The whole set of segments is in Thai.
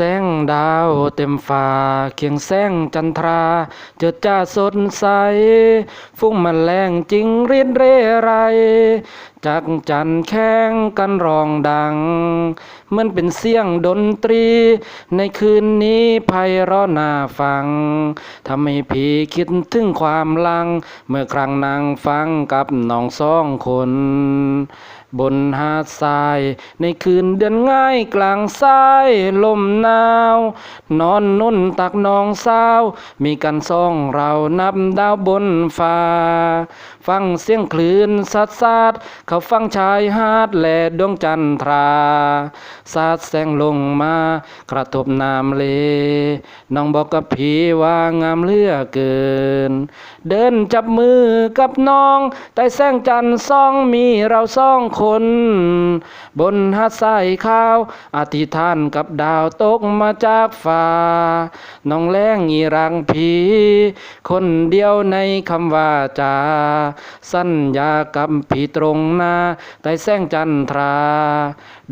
แสงดาวเต็มฟ้าเคียงแสงจันทรา เจิดจ้าสดใส ฟุ้งแมลงจริงรินเรไร จักจันแข้งกันร้องดังเหมือนเป็นเสียงดนตรี ในคืนนี้ไพเราะน่าฟังทำให้พี่คิดถึงความลัง เมื่อครั้งนางฟังกับน้องสองคน บนหาดทราย ในคืนเดือนง่ายกลางทรายลมหนาว นอนนุ่นตักน้องสาว มีกันสองเรานับดาวบนฟ้า ฟังเสียงคลื่นสัดสาดเขาฟังชายหาดและดวงจันทรา สาดแสงลงมากระทบน้ำเล น้องบอกกับพีว่างามเลือเกิน เดินจับมือกับน้องใต้แสงจันทร์สองมีเราสองคน บนหาดทรายขาวอธิษฐานกับดาวตกมาจากฟ้า น้องแรงอีรังผี คนเดียวในคำว่าจา สัญญากับผีตรงนาใต้แสงจันทรา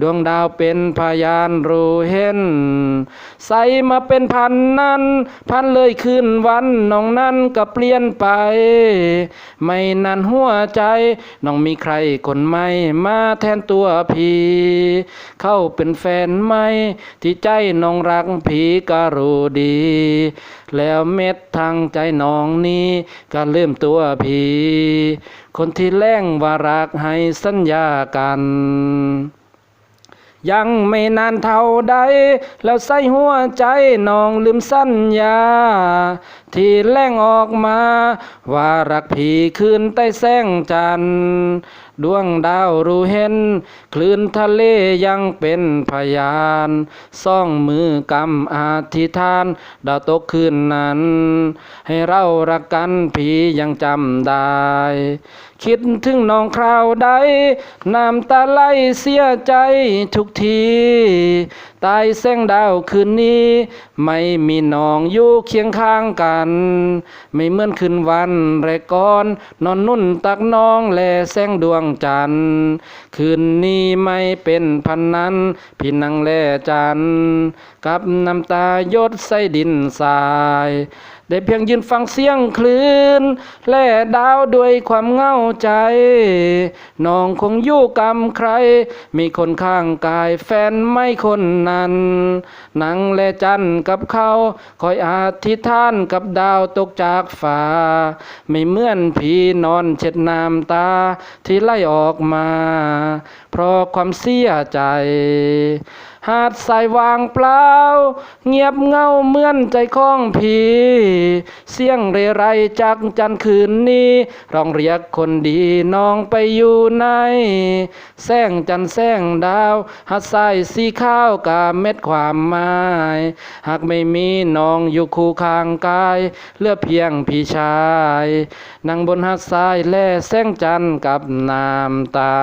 ดวงดาวเป็นพยานรู้เห็น ใสมาเป็นพันนั้น พันเลยคืนวันน้องนั้นก็เปลี่ยนไป ไม่นานหัวใจ น้องมีใครคนใหม่มาแทนตัวพี่ เข้าเป็นแฟนใหม่ที่ใจน้องรักพี่ก็รู้ดี แล้วเม็ดทางใจน้องนี้ก็เริ่มตัวพี คนที่แล้งว่ารักให้สัญญากัน ยังไม่นานเท่าใด แล้วใส่หัวใจน้องลืมสัญญา ที่แล้งออกมา ว่ารักผีคืนใต้แสงจันทร์ ดวงดาวรู้เห็น คลื่นทะเลยังเป็นพยานซ่องมือกำอธิษฐาน ดาวตกคืนนั้น ให้เรารักกันผียังจำได้ คิดถึงน้องคราวใด น้ำตาไหลเสียใจทุกที ตายแสงดาวคืนนี้ ไม่มีน้องอยู่เคียงข้างกัน ไม่เหมือนคืนวันแรกก่อน นอนนุ่นตักน้องแลแสงดวงจันทร์คืนนี้ไม่เป็นพันนั้น พี่นังแลจันทร์กับน้ำตายดใส่ดินทราย ได้เพียงยืนฟังเสียงคลื่น และดาวด้วยความเหงาใจ น้องคงอยู่กับใคร มีคนข้างกายแฟนไม่คนนั้นนั่งและจันทร์กับเขา คอยอาธิษฐานกับดาวตกจากฟ้า ไม่เหมือนพี่นอนเช็ดน้ำตาที่ไหลออกมา เพราะความเสียใจ หาดทรายวางเปล่า เงียบเงาเหมือนใจของผี เสียงเรไรจากจันคืนนี้ร้องเรียกคนดีน้องไปอยู่ไหนแสงจันแสงดาวหาดทรายสีขาวกาเม็ดความหมาย หากไม่มีน้องอยู่คู่ข้างกายเหลือเพียงพี่ชายนั่งบนหาดทรายแล่แสงจันกับน้ำตา